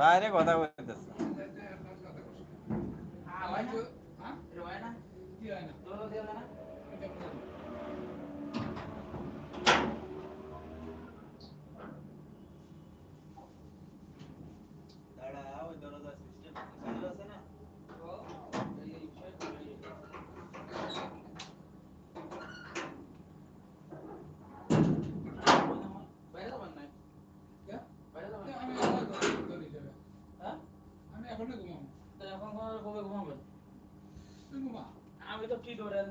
বাইরে কথা বলতেছে। আওয়াজ হয় না কি হয় না?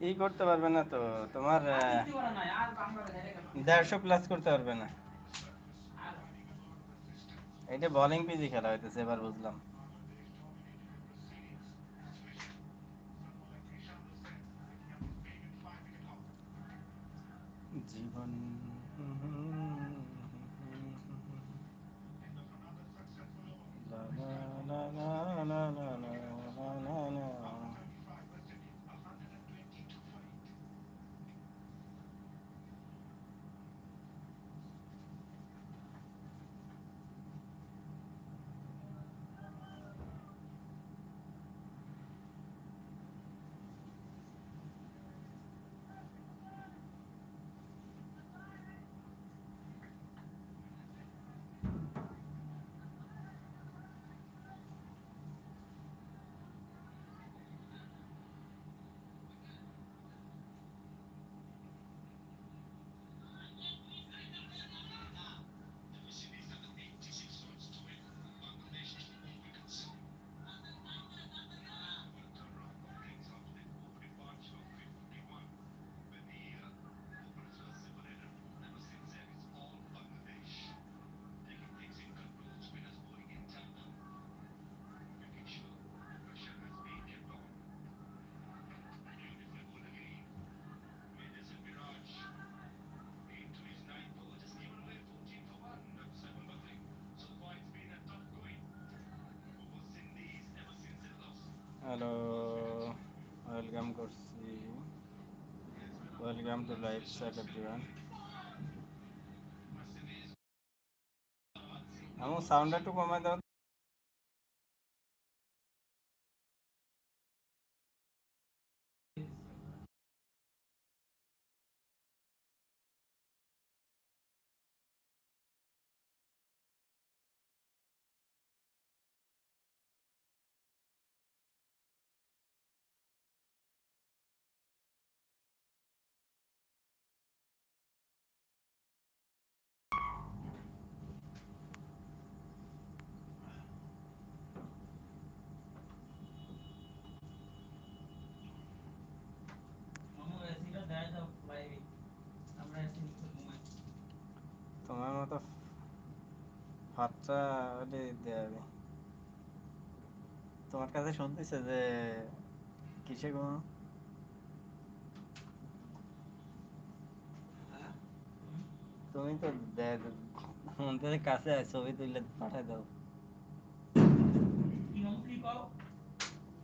ই করতে পারবে না তো তোমার দেড়শো প্লাস করতে পারবে না। এটা বোলিং পিজি খেলা হইতেছে এবার বুঝলাম। জীবন না না না না না হ্যালো ওয়েলকাম করছি। Welcome to live chat everyone. আমার সাউন্ডটা একটু কমাই দাও মামু এসিটা দেয় দাও লাইভে আমরা এসি নিতে ঘুমাই তোমার মতো হলে দেবে তোমার কাছে শুনতেছে যে কিসে গো? তুমি তো মন্দিরের কাছে ছবি তুলে পাঠাই দাও।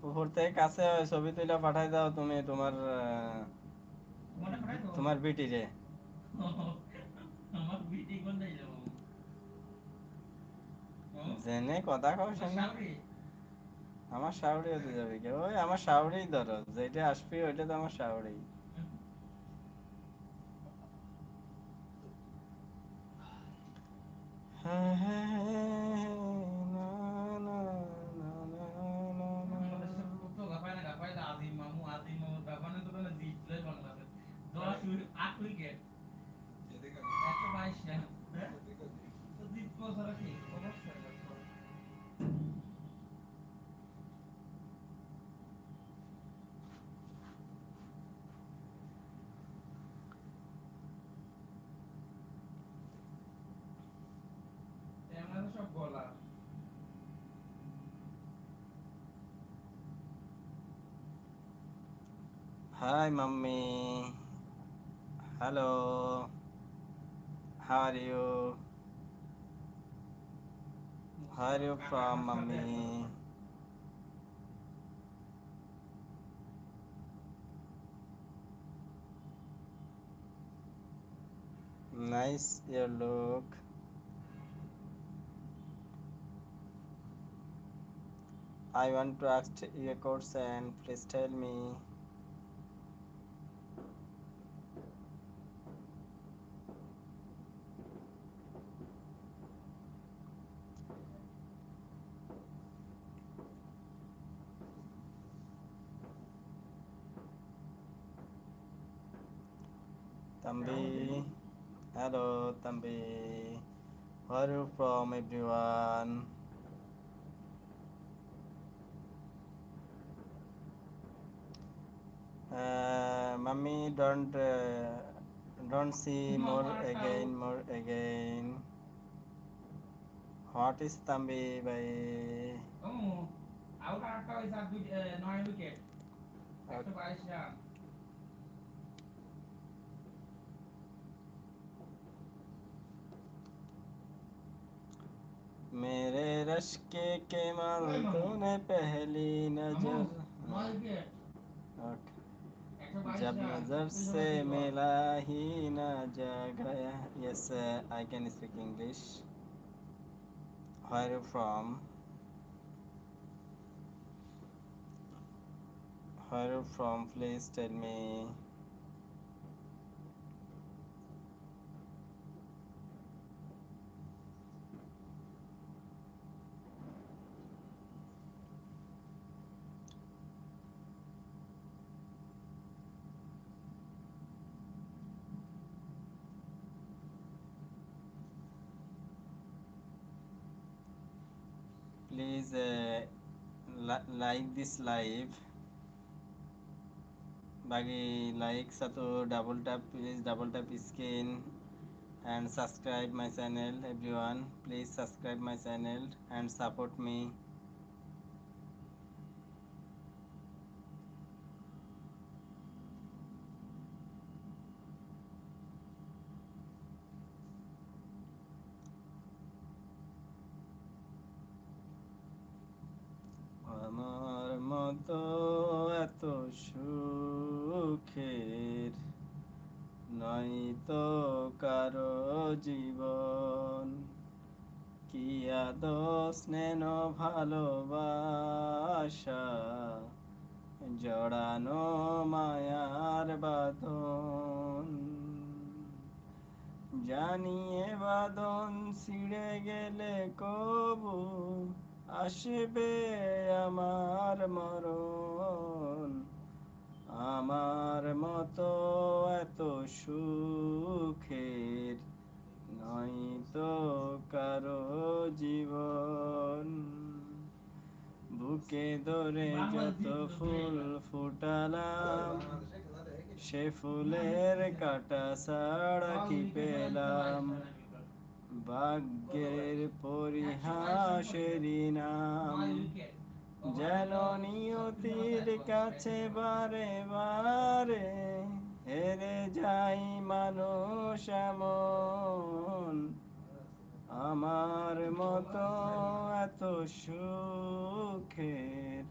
উপর থেকে কাছে ছবি তুলে পাঠাই দাও তুমি তোমার তোমার বিটি রে জেনে কথা কও শুনি। সাউরি? আমার শাওরি হতে যাবে কি? ওই আমার শাওরিই ধরো যেটা আসবে ওইটা তো আমার শাওরি হ্যাঁ হ্যাঁ। Hi, mommy. Hello. How are you? How are you from, mommy? Nice your look. I want to ask you a question. Please tell me. Hello from everyone. Uh, mommy, don't uh, don't see more again, more again. What is Tambi by? Oh, our after is a good uh, nine wicket. Okay. मेरे रश्के के माल तूने पहली नज़र जब नज़र से मिला ही न जगया yes I can speak English her from her from please tell me please uh, li- like this live. Bagi like satu double tap please double tap screen and subscribe my channel everyone. Please subscribe my channel and support me আমার মতো এত সুখের নয় তো কারও জীবন। কি আদো স্নেহ ভালোবাসা, জড়ানো মায়ার বাঁধন। জানিয়ে বাঁধন ছিঁড়ে গেলে কবু আসবে আমার মরণ। আমার মতো এত সুখের নয় তো কারও জীবন। বুকে ধরে যত ফুল ফুটালাম সে ফুলের কাটা ছাড়া কি পেলাম? ভাগ্যের পরিহাসেরই নাম। যেন নিয়তির কাছে বারে বারে হেরে যাই মানুষ এমন। আমার মতো এত সুখের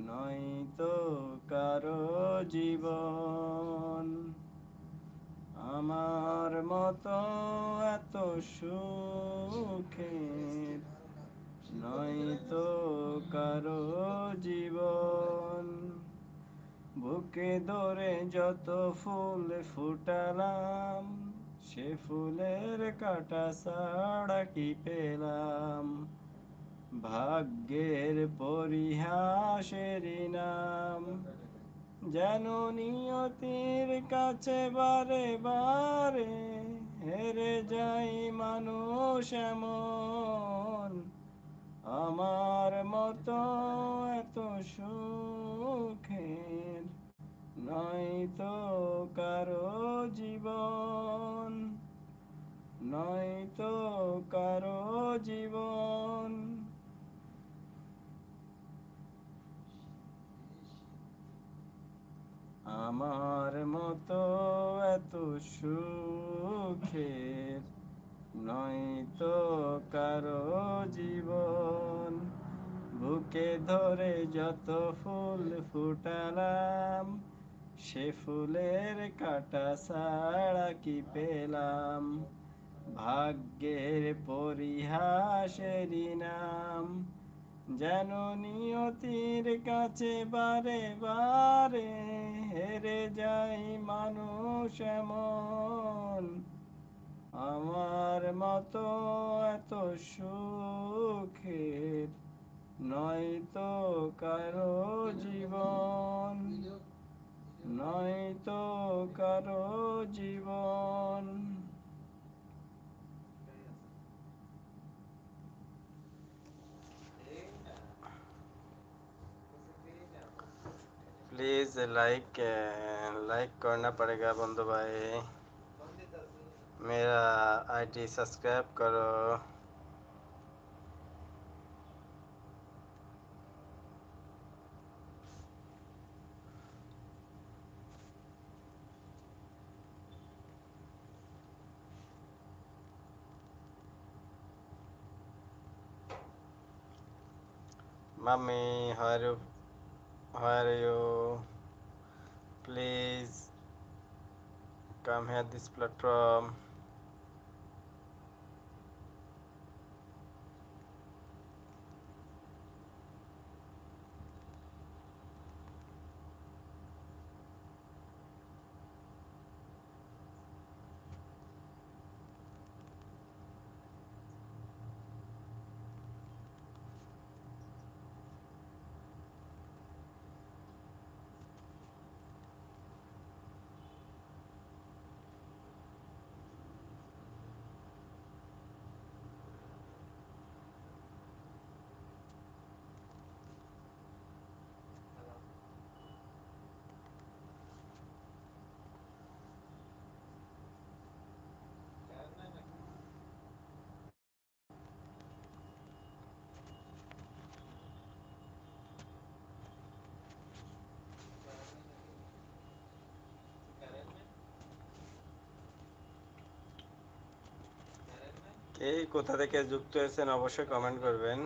নয় তো কারও জীবন। আমার মতো এত সুখে নয় তো কারও জীবন। বুকে ধরে যত ফুল ফুটালাম, সে ফুলের কাটা ছাড়া কি পেলাম? ভাগ্যের পরিহাসের নাম যেন নিয়তির কাছে বারে বারে হেরে যাই মানুষ এমন। আমার মতো এত সুখের নয় তো কারও জীবন। নয় তো কারও জীবন। আমার মতো এত সুখের নয়তো কারও জীবন। বুকে ধরে যত ফুল ফুটালাম, সে ফুলের কাটা ছাড়া কি পেলাম? ভাগ্যের পরিহাসেরই নাম যেন নিয়তির কাছে বারে বারে হেরে যাই মানুষ এমন। আমার মতো এত সুখের নয়তো কারও জীবন। নয়তো কারও জীবন। प्लीज़ लाइक लाइक करना पड़ेगा बंधु भाई। मेरा आईडी सब्सक्राइब करो। Mummy how are you? How are you? Please come here this platform. কে কোথা থেকে যুক্ত হয়েছেন অবশ্যই কমেন্ট করবেন।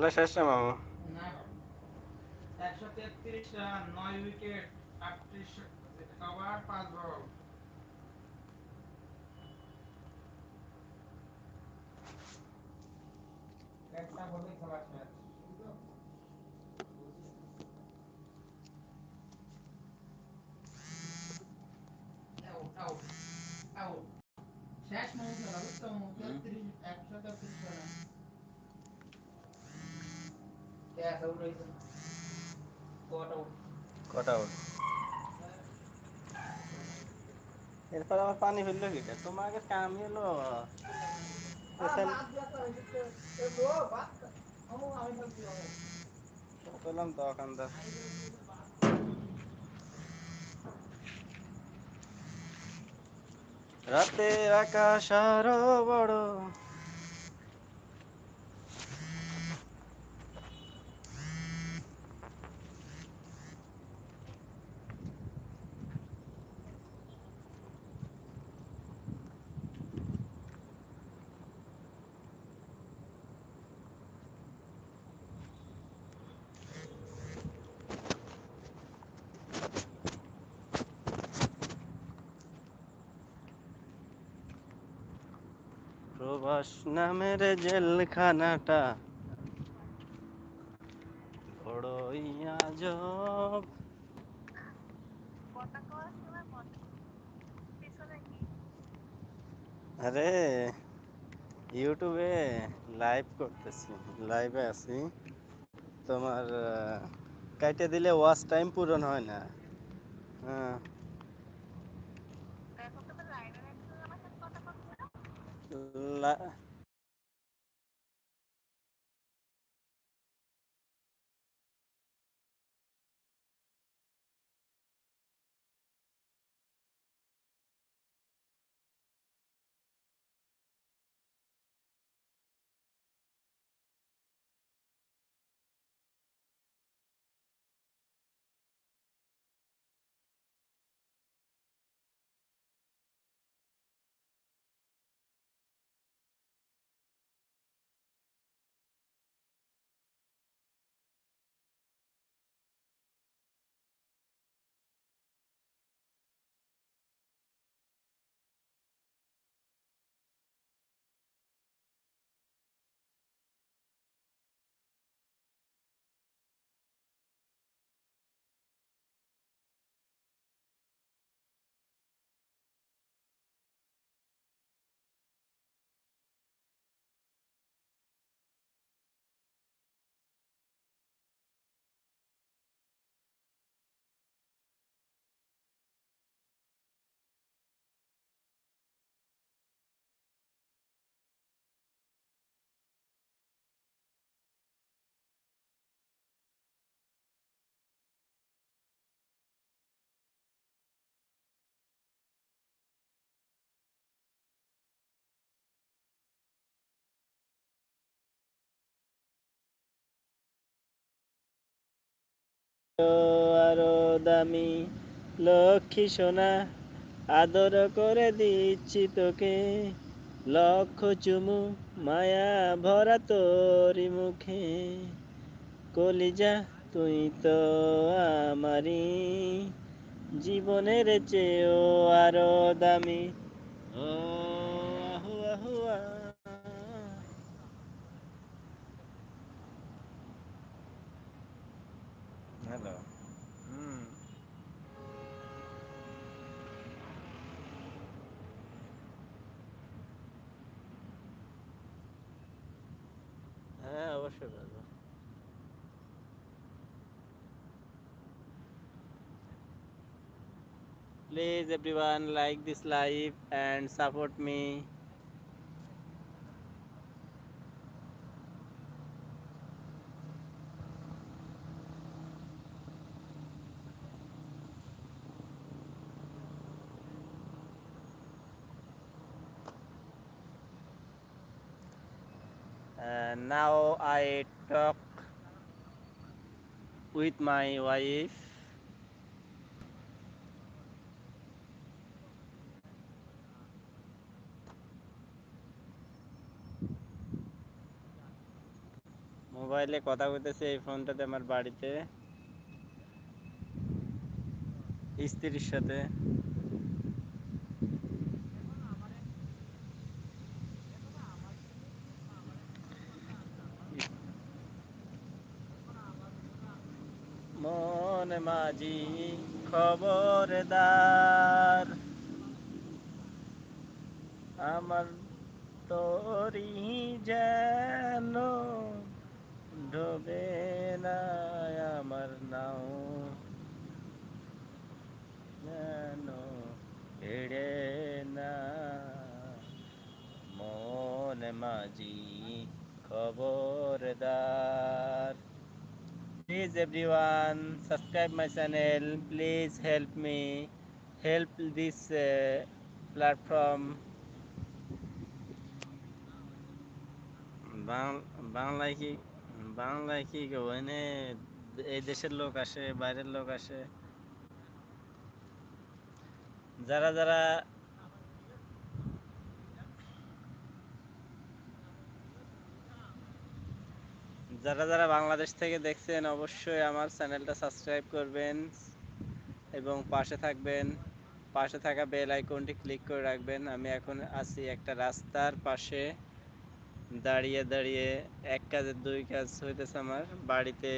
খেলা শেষ না মামু একশো তেত্রিশ রান নয় উইকেট আটত্রিশ কভার পাঁচ বল একটা বলে খেলা শেষ আউট আউট আউট শেষ মনে খেলা বুঝছ তেত্রিশ একশো তেত্রিশ রান ক্যাচ আউট হয়েছে কট আউট আউট এরপর আমার পানি ফেলল কিটা তোমাকে কামই হলো পেলাম তো ওখানটা রাতের আকাশ আরও বড়। নামের জেলখানাটা। বড়ই আজব। আরে, ইউটিউবে লাইভ করতেছি লাইভে আছি। তোমার কাইটে দিলে ওয়াচ টাইম পূরণ হয় না। হ্যাঁ 来。আরও দামি লক্ষ্মী সোনা আদর করে দিচ্ছি তোকে। লক্ষ চুমু মায়া ভরা তোরি মুখে। কলিজা তুই তো আমারি জীবনের চেয়েও আরও দামি। ও Please everyone like this live and support me. Now I talk with my wife. মোবাইলে কথা বলতেছি এই ফোনটাতে আমার বাড়িতে স্ত্রীর সাথে মন মাঝি খবরদার। আমার তোরি যেন ডোবে না, আমার নাও যেন এড়ে না। মন মাঝি খবরদার। Please everyone subscribe my channel please help me help this uh, platform বাংলায় কি বাংলায় কি গো এনে এই দেশের লোক আসে বাইরের লোক আসে যারা যারা যারা যারা বাংলাদেশ থেকে দেখছেন, অবশ্যই আমার চ্যানেলটা সাবস্ক্রাইব করবেন এবং পাশে থাকবেন। পাশে থাকা বেল আইকনটি ক্লিক করে রাখবেন। আমি এখন আছি একটা রাস্তার পাশে। দাঁড়িয়ে দাঁড়িয়ে এক কাজের দুই কাজ হইতেছে আমার। বাড়িতে